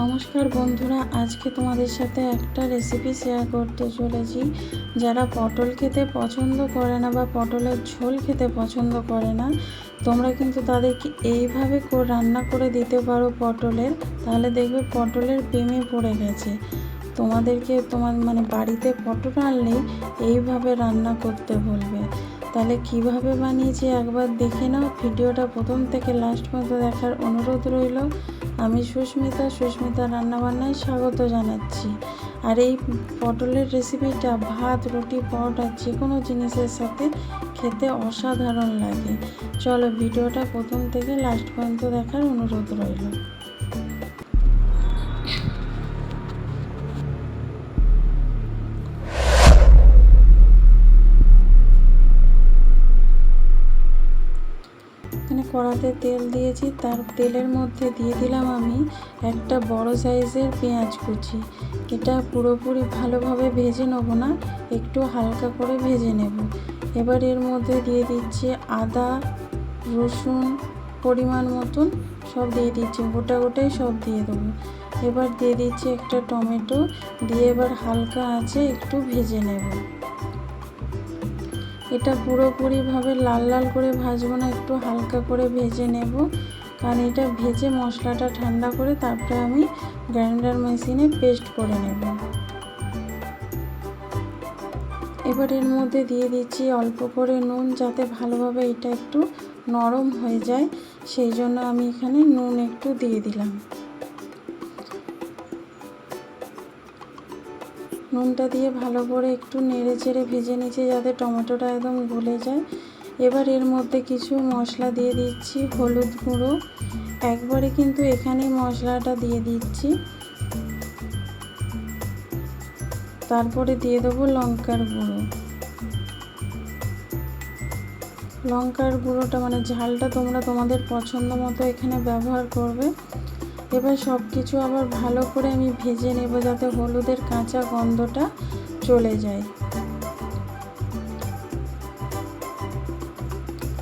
নমস্কার বন্ধুরা, আজকে তোমাদের সাথে একটা রেসিপি শেয়ার করতে চলেছি। যারা পটল খেতে পছন্দ করে না বা পটলের ঝোল খেতে পছন্দ করে না, তোমরা কিন্তু তাদেরকে এইভাবে রান্না করে দিতে পারো পটলের। তাহলে দেখবে পটলের প্রেমে পড়ে গেছে। তোমাদেরকে তোমার মানে বাড়িতে পটল আনলেই এইভাবে রান্না করতে বলবে। তাহলে কীভাবে বানিয়েছি একবার দেখে নাও। ভিডিওটা প্রথম থেকে লাস্ট পর্যন্ত দেখার অনুরোধ রইল। আমি সুস্মিতা সুস্মিতা রান্নাবান্নায় স্বাগত জানাচ্ছি। আর এই পটলের রেসিপিটা ভাত, রুটি, পরোটা যে কোনো জিনিসের সাথে খেতে অসাধারণ লাগে। চলো ভিডিওটা প্রথম থেকে লাস্ট পর্যন্ত দেখার অনুরোধ রইল। কড়াতে তেল দিয়েছি, তার তেলের মধ্যে দিয়ে দিলাম আমি একটা বড় সাইজের পেঁয়াজ কুচি। এটা পুরোপুরি ভালোভাবে ভেজে নেব না, একটু হালকা করে ভেজে নেব। এবার এর মধ্যে দিয়ে দিচ্ছি আদা, রসুন, পরিমাণ মতন সব দিয়ে দিচ্ছি, গোটা গোটাই সব দিয়ে দেবো। এবার দিয়ে দিচ্ছি একটা টমেটো, দিয়ে এবার হালকা আছে একটু ভেজে নেব। এটা পুরোপুরিভাবে লাল লাল করে ভাজবো না, একটু হালকা করে ভেজে নেব। কারণ এটা ভেজে মশলাটা ঠান্ডা করে তারপরে আমি গ্রাইন্ডার মেশিনে পেস্ট করে নেব। এবার এর মধ্যে দিয়ে দিচ্ছি অল্প করে নুন যাতে ভালোভাবে এটা একটু নরম হয়ে যায়, সেই জন্য আমি এখানে নুন একটু দিয়ে দিলাম। নুনটা দিয়ে ভালো করে একটু নেড়ে চেড়ে ভেজে নিচ্ছি যাতে টমেটোটা একদম গলে যায়। এবার এর মধ্যে কিছু মশলা দিয়ে দিচ্ছি, হলুদ গুঁড়ো। একবারে কিন্তু এখানেই মশলাটা দিয়ে দিচ্ছি। তারপরে দিয়ে দেবো লঙ্কার গুঁড়ো। লঙ্কার গুঁড়োটা মানে ঝালটা তোমরা তোমাদের পছন্দ মতো এখানে ব্যবহার করবে। এবার সব কিছু আবার ভালো করে আমি ভেজে নেব যাতে হলুদের কাঁচা গন্ধটা চলে যায়।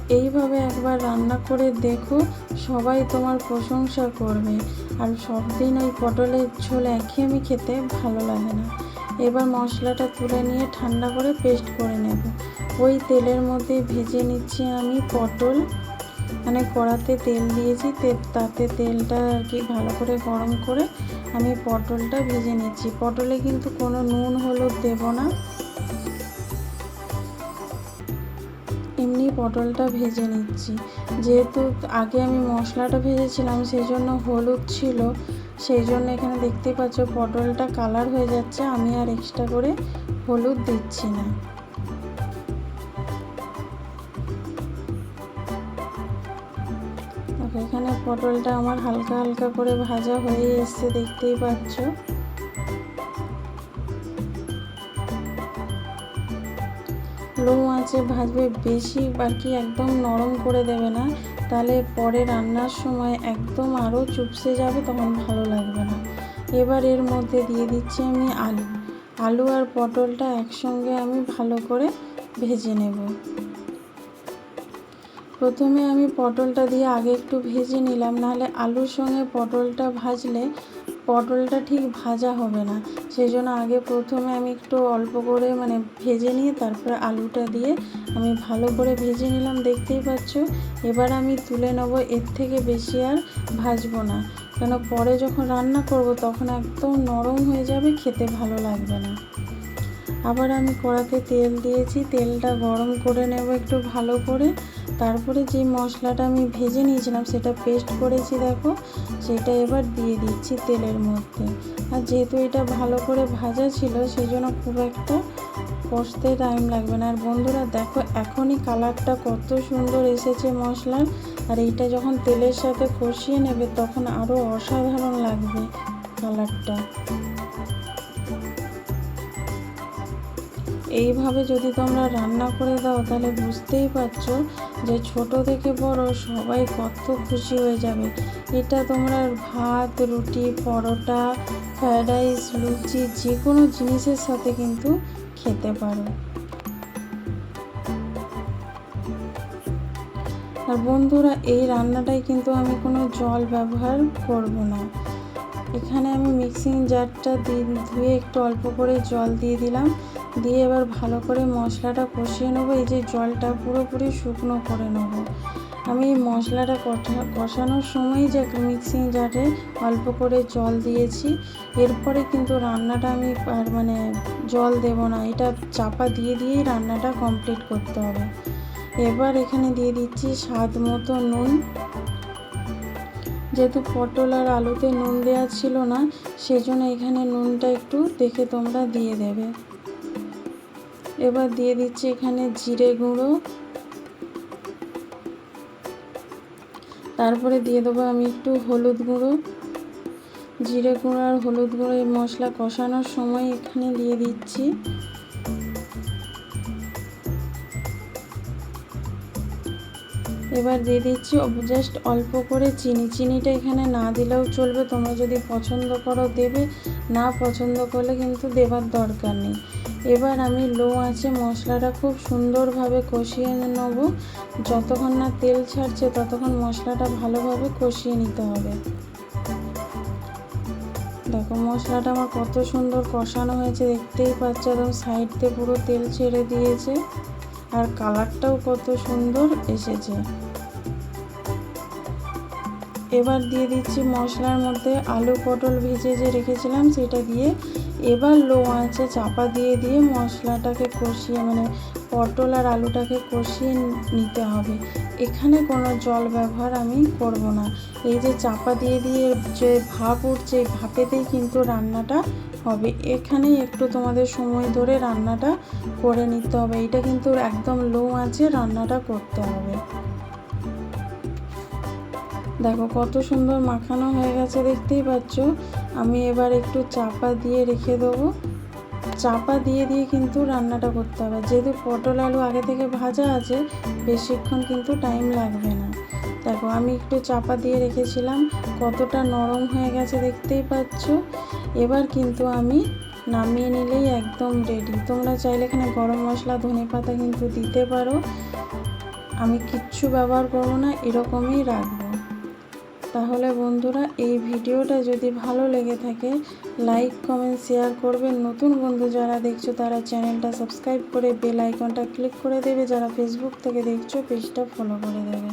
এইভাবে একবার রান্না করে দেখো, সবাই তোমার প্রশংসা করবে। আর সব দিন ওই পটলের ঝোল একঘেয়েমি খেতে ভালো লাগে না। এবার মশলাটা তুলে নিয়ে ঠান্ডা করে পেস্ট করে নেব। ওই তেলের মধ্যে ভেজে নিচ্ছি আমি পটল মানে কড়াতে তেল দিয়েছি তাতে তেলটা আর কি ভালো করে গরম করে আমি পটলটা ভেজে নিচ্ছি। পটলে কিন্তু কোনো নুন, হলুদ দেব না। এমনি পটলটা ভেজে নিচ্ছি। যেহেতু আগে আমি মশলাটা ভেজেছিলাম সেই জন্য হলুদ ছিল সেই জন্য এখানে দেখতে পাচ্ছ পটলটা কালার হয়ে যাচ্ছে, আমি আর এক্সট্রা করে হলুদ দিচ্ছি না। এখানে পটলটা আমার হালকা হালকা করে ভাজা হয়ে এসছে, দেখতেই পাচ্ছ। লো আঁচে ভাজবে বেশি, বাকি একদম নরম করে দেবে না। তাহলে পরে রান্নার সময় একদম আরও চুপসে যাবে, তখন ভালো লাগবে না। এবার এর মধ্যে দিয়ে দিচ্ছি আমি আলু। আলু আর পটলটা একসঙ্গে আমি ভালো করে ভেজে নেব। প্রথমে আমি পটলটা দিয়ে আগে একটু ভেজে নিলাম, নাহলে আলুর সঙ্গে পটলটা ভাজলে পটলটা ঠিক ভাজা হবে না। সেই জন্য আগে প্রথমে আমি একটু অল্প করে মানে ভেজে নিয়ে তারপরে আলুটা দিয়ে আমি ভালো করে ভেজে নিলাম, দেখতেই পাচ্ছ? এবার আমি তুলে নেব, এর থেকে বেশি আর ভাজবো না। কেন, পরে যখন রান্না করব তখন একদম নরম হয়ে যাবে, খেতে ভালো লাগবে না। আবার আমি কড়াতে তেল দিয়েছি, তেলটা গরম করে নেব একটু ভালো করে। তারপরে যে মশলাটা আমি ভেজে নিয়েছিলাম সেটা পেস্ট করেছি, দেখো। সেটা এবার দিয়ে দিচ্ছি তেলের মধ্যে। আর যেহেতু এটা ভালো করে ভাজা ছিল সেই জন্য খুব একটা কষতে টাইম লাগবে না। আর বন্ধুরা, দেখো এখনই কালারটা কত সুন্দর এসেছে মশলার আর এইটা যখন তেলের সাথে কষিয়ে নেবে, তখন আরও অসাধারণ লাগবে কালারটা। এইভাবে যদি তোমরা রান্না করে দাও, তাহলে বুঝতেই পারছ যে ছোট থেকে বড় সবাই কত খুশি হয়ে যাবে। এটা তোমরা ভাত, রুটি, পরোটা ফ্রায়েড রাইস লুচি যে কোনো জিনিসের সাথে কিন্তু খেতে পারো। আর বন্ধুরা, এই রান্নাটাই কিন্তু আমি কোনো জল ব্যবহার করব না। এখানে আমি মিক্সিং জারটা ধুয়ে একটু অল্প করে জল দিয়ে দিলাম। দিয়ে এবার ভালো করে মশলাটা কষিয়ে নেব। এই যে জলটা পুরোপুরি শুকনো করে নেব। আমি মশলাটা কষা- কষানোর সময় যে মিক্সিং জারে অল্প করে জল দিয়েছি। এরপরে কিন্তু রান্নাটা আমি আর মানে জল দেব না, এটা চাপা দিয়ে দিয়েই রান্নাটা কমপ্লিট করতে হবে। এবার এখানে দিয়ে দিচ্ছি স্বাদ মতো নুন। যেহেতু পটল আর আলুতে নুন দেওয়া ছিল না, সেজন্য এখানে নুনটা একটু দেখে তোমরা দিয়ে দেবে। এবার দিয়ে দিচ্ছি এখানে জিরে গুঁড়ো। তারপরে দিয়ে দেবো আমি একটু হলুদ গুঁড়ো। জিরে গুঁড়ো আর হলুদ গুঁড়ো এই মশলা কষানোর সময় এখানে দিয়ে দিচ্ছি। এবার দিয়ে দিচ্ছি জাস্ট অল্প করে চিনি। চিনিটা এখানে না দিলেও চলবে, তোমরা যদি পছন্দ করো দেবে, না পছন্দ করলে কিন্তু দেবার দরকার নেই। এবার আমি লো আছে মশলাটা খুব সুন্দরভাবে কষিয়ে নেব। যতক্ষণ না তেল ছাড়ছে, ততক্ষণ মশলাটা ভালোভাবে কষিয়ে নিতে হবে। দেখো মশলাটা আমার কত সুন্দর কষানো হয়েছে, দেখতেই পাচ্ছ একদম সাইড দিয়ে পুরো তেল ছেড়ে দিয়েছে। আর কালারটাও কত সুন্দর এসেছে। এবার দিয়ে দিচ্ছি মশলার মধ্যে আলু পটল ভেজে যে রেখেছিলাম সেটা দিয়ে এবার লো আঁচে চাপা দিয়ে দিয়ে মশলাটাকে কষিয়ে মানে পটল আর আলুটাকে কষিয়ে নিতে হবে। এখানে কোনো জল ব্যবহার আমি করব না। এই যে চাপা দিয়ে দিয়ে যে ভাপ উঠছে, এই ভাপেতেই কিন্তু রান্নাটা হবে। এখানেই একটু তোমাদের সময় ধরে রান্নাটা করে নিতে হবে। এটা কিন্তু একদম লো আঁচে রান্নাটা করতে হবে। দেখো কত সুন্দর মাখানো হয়ে গেছে, দেখতেই পাচ্ছ। আমি এবার একটু চাপা দিয়ে রেখে দেবো। চাপা দিয়ে দিয়ে কিন্তু রান্নাটা করতে হবে। যেহেতু পটল আলু আগে থেকে ভাজা আছে, বেশিক্ষণ কিন্তু টাইম লাগবে না। দেখো, আমি একটু চাপা দিয়ে রেখেছিলাম। কতটা নরম হয়ে গেছে দেখতেই পাচ্ছ। এবার কিন্তু আমি নামিয়ে নিলেই একদম রেডি তোমরা চাইলে এখানে গরম মশলা, ধনে পাতা কিন্তু দিতে পারো। আমি কিচ্ছু ব্যবহার করব না, এরকমই রাখব। তাহলে বন্ধুরা, এই ভিডিওটা যদি ভালো লেগে থাকে লাইক কমেন্ট শেয়ার করবেন। নতুন বন্ধু যারা দেখছ, তারা চ্যানেলটা সাবস্ক্রাইব করে বেল আইকনটা ক্লিক করে দেবে। যারা ফেসবুক থেকে দেখছ পেজটা ফলো করে দেবে।